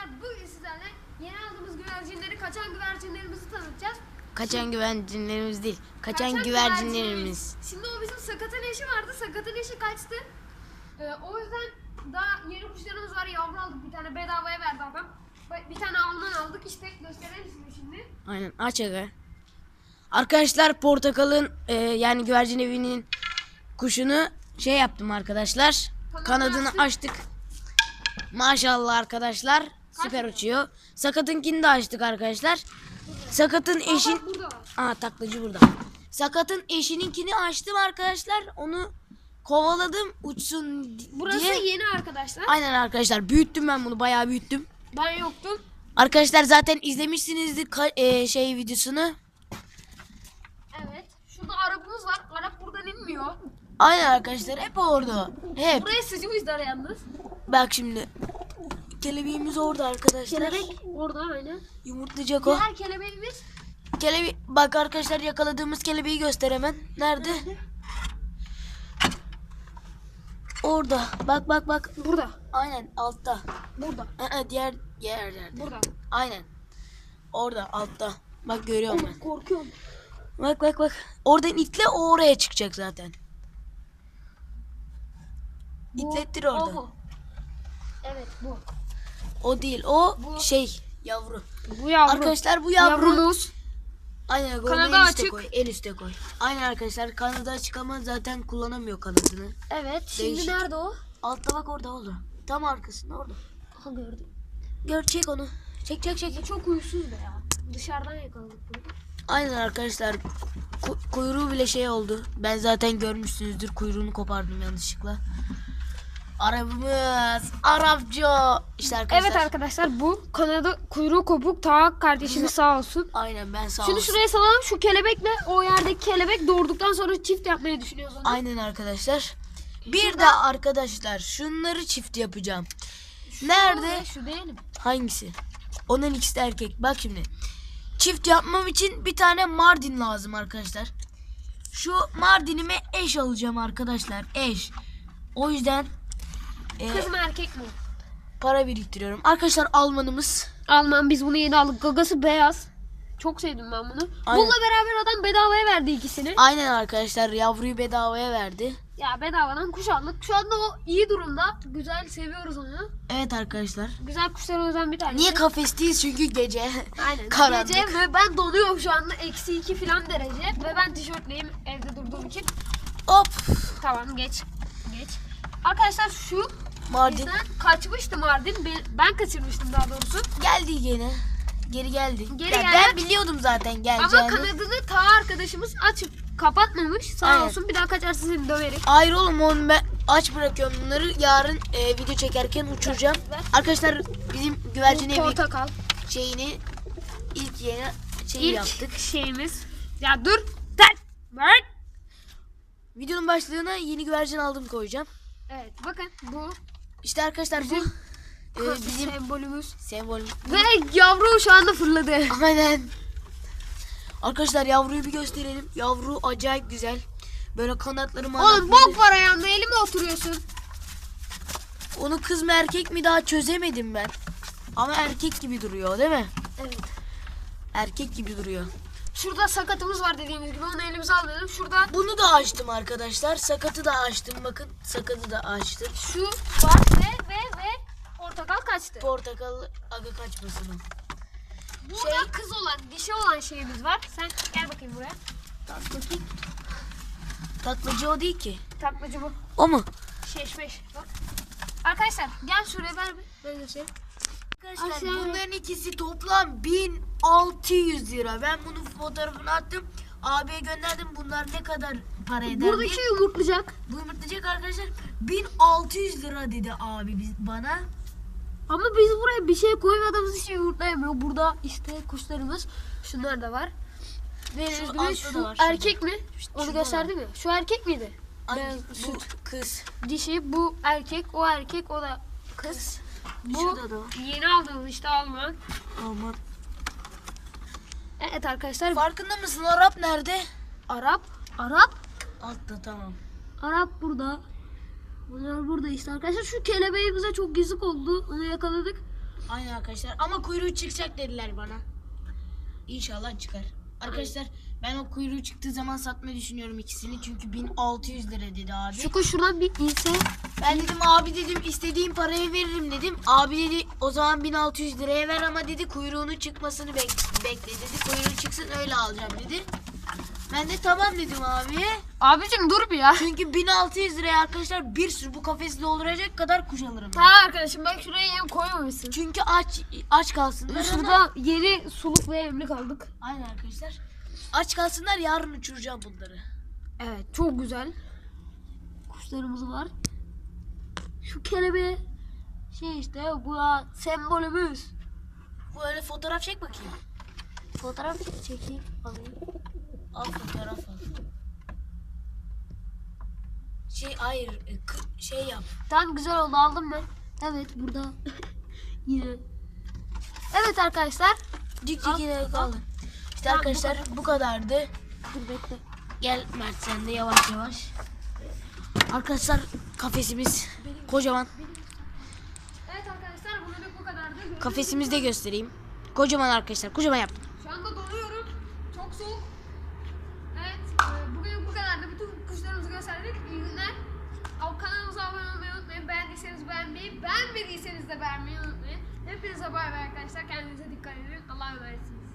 arkadaşlar bugün sizlerle yeni aldığımız güvercinleri, kaçan güvercinlerimizi tanıtacağız. Kaçan güvercinlerimiz değil. Kaçan, güvercinlerimiz. Şimdi o bizim sakatın eşi vardı. Sakatın eşi kaçtı. Ee, o yüzden daha yeni kuşlarımız var. Yavru aldık bir tane bedavaya verdi adam. Bir tane Alman aldık. İşte gösterelim size şimdi. Aynen aç aga. Arkadaşlar portakalın e, yani güvercin evinin kuşunu şey yaptım arkadaşlar. Kanadını Kanadını açtık. açtık. Maşallah arkadaşlar. Süper uçuyor. Sakatınkini de açtık arkadaşlar. Sakatın eşin... Aa taklacı burada. Sakatın eşininkini açtım arkadaşlar. Onu kovaladım uçsun di- Burası diye. yeni arkadaşlar. Aynen arkadaşlar büyüttüm ben bunu bayağı büyüttüm. Ben yoktum. Arkadaşlar zaten izlemişsinizdir e, şey videosunu. Evet. Şurada arabamız var. Arap buradan inmiyor. Aynen arkadaşlar hep orada. Hep. Buraya sıcı izler yalnız. Bak şimdi. Kelebeğimiz orada arkadaşlar. Kelebek orada aynen. Yumurtlayacak o. Diğer kelebeğimiz Kelebek bak arkadaşlar yakaladığımız kelebeği göster hemen. Nerede? Orada. Bak bak bak. burada. Aynen altta. Burada. Aa, diğer yerde. Burada. Aynen. Orada altta. Bak görüyorum ben. Korkuyorum. Bak bak bak. Oradan itle o oraya çıkacak zaten. İtlettir orada. O bu. Evet bu. O değil. O Bu- şey yavru. Bu yavru. Arkadaşlar bu yavru. Yavrumuz. Aynen Kanadı en üste açık. koy. En üste koy. Aynen arkadaşlar kanadı açık ama zaten kullanamıyor kanadını. Evet. Şimdi Değişik. nerede o? Altta bak orada oldu. Tam arkasında orada. Aha gördüm. Gör çek onu. Çek çek çek. Bu çok uysuz be ya. Dışarıdan yakaladık bunu. Aynen arkadaşlar. Ku- kuyruğu bile şey oldu. Ben zaten görmüşsünüzdür. Kuyruğunu kopardım yanlışlıkla. Arabamız. Arapça. İşte arkadaşlar. Evet arkadaşlar bu kanadı kuyruğu kopuk ta kardeşimiz sağ olsun. Aynen ben sağ Şimdi olsun. şuraya salalım şu kelebekle o yerdeki kelebek doğurduktan sonra çift yapmayı düşünüyoruz onu. Aynen arkadaşlar. Bir de arkadaşlar şunları çift yapacağım. Nerede? Şu değil mi? Hangisi? Onun ikisi de erkek. Bak şimdi. Çift yapmam için bir tane Mardin lazım arkadaşlar. Şu Mardinime eş alacağım arkadaşlar. Eş. O yüzden e, Kız mı erkek mi? para biriktiriyorum. Arkadaşlar Almanımız. Alman biz bunu yeni aldık. Gagası beyaz. Çok sevdim ben bunu. Aynen. Bununla beraber adam bedavaya verdi ikisini. Aynen arkadaşlar yavruyu bedavaya verdi. Ya bedavadan kuş aldık. Şu anda o iyi durumda. Güzel seviyoruz onu. Evet arkadaşlar. Güzel kuşlarımızdan bir tanesi. Niye kafesteyiz çünkü gece. Aynen. Karanlık. Gece ve ben donuyorum şu anda. Eksi iki falan derece. Ve ben tişörtleyim evde durduğum için. Hop. Tamam geç. Geç. Arkadaşlar şu Mardin bizden kaçmıştı Mardin. Ben- kaçırmıştım daha doğrusu. geldi yine. Geri geldi. Geri Ya geldi. Ben biliyordum zaten geleceğini. Ama kanadını ta arkadaşımız açıp kapatmamış. Sağ Aynen. olsun bir daha kaçarsa seni döverim. Hayır oğlum onu ben aç bırakıyorum bunları. Yarın e, video çekerken uçuracağım. Ver. Arkadaşlar bizim güvercin evi portakal. şeyini ilk yeni şey İlk yaptık. şeyimiz. Ya dur. Tek. Ver. Videonun başlığına yeni güvercin aldım koyacağım. Evet bakın bu İşte arkadaşlar bu e, bizim bizim sembolümüz. sembol. Ve yavru şu anda fırladı. Aynen. Arkadaşlar yavruyu bir gösterelim. Yavru acayip güzel. Böyle kanatları Oğlum manatları. bok var ayağında elime oturuyorsun. Onu kız mı erkek mi daha çözemedim ben. Ama erkek gibi duruyor değil mi? Evet. Erkek gibi duruyor. Şurada sakatımız var dediğimiz gibi onu elimize alalım. Şurada Bunu da açtım arkadaşlar. Sakatı da açtım. Bakın sakatı da açtım. şu var ve ve ve portakal kaçtı. Portakal aga kaçmasın. Burada Şey- kız olan, dişi olan şeyimiz var. Sen gel bakayım buraya. Bakayım. Taklacı o değil ki. Taklacı bu. O mu? Şeşmeş. Bak. Arkadaşlar gel şuraya bir. Ben göstereyim. Arkadaşlar Aşağı- bunların ikisi toplam 1600 lira. Ben bunun fotoğrafını attım. Abiye gönderdim. Bunlar ne kadar para eder Buradaki diye. yumurtlayacak. Bu yumurtlayacak arkadaşlar 1600 lira dedi abi biz, bana. Ama biz buraya bir şey koymadığımız için yumurtlayamıyor. Burada işte kuşlarımız. Şunlar da var. Ve Şu şu, altta şu var, şurada. erkek mi? Onu şurada gösterdi mi? Şu erkek miydi? Ay, Beyaz bu süt. kız. Dişi bu erkek, o erkek, o da kız. Bu Şurada da var. yeni aldığımız işte Alman. Aman. Evet arkadaşlar Farkında mısın Arap nerede? Arap, Arap, Altta tamam. Arap burada. Bunlar burada işte arkadaşlar. Şu kelebeğimize çok gizlik oldu. Onu yakaladık. Aynen arkadaşlar ama kuyruğu çıkacak dediler bana. İnşallah çıkar. Arkadaşlar ben o kuyruğu çıktığı zaman satmayı düşünüyorum ikisini çünkü 1600 lira dedi abi. Şu kuş şuradan bir inse. Ben dedim abi dedim istediğim parayı veririm dedim. Abi dedi o zaman 1600 liraya ver ama dedi kuyruğunun çıkmasını bek- bekle dedi. Kuyruğu çıksın öyle alacağım dedi. Ben de tamam dedim abi. Abicim dur bir ya. Çünkü 1600 liraya arkadaşlar bir sürü bu kafesi dolduracak kadar kuş alırım. Ha arkadaşım bak şuraya yem koymamışsın. Çünkü aç aç kalsınlar. ama- Şurada yeni suluk ve emlik aldık. Aynen arkadaşlar. Aç kalsınlar yarın uçuracağım bunları. Evet çok güzel. Kuşlarımız var. Şu kelebeğe şey işte bu ya sembolümüz. Böyle fotoğraf çek bakayım. Fotoğraf çekeyim. Alayım. Al fotoğraf al. Şey hayır e, şey yap. Tamam güzel oldu aldım ben. Evet burada yine. Evet arkadaşlar. Dik dik yine al. kaldı. İşte Tamam, bu arkadaşlar bu kadardı. Dur bekle. Gel Mert sen de yavaş yavaş. Arkadaşlar kafesimiz kocaman. Evet arkadaşlar bugünlük bu kadardı. Kafesimizi de göstereyim. Kocaman arkadaşlar kocaman yaptım. Şu anda donuyorum. Çok soğuk. Evet e, bugün bu kadardı. Bütün kuşlarımızı gösterdik. İyi günler. Ama Kanalımıza abone olmayı unutmayın. Beğendiyseniz beğenmeyi, beğenmediyseniz de beğenmeyi unutmayın. Hepinize bay bay arkadaşlar. Kendinize dikkat edin. Allah'a emanetsiniz.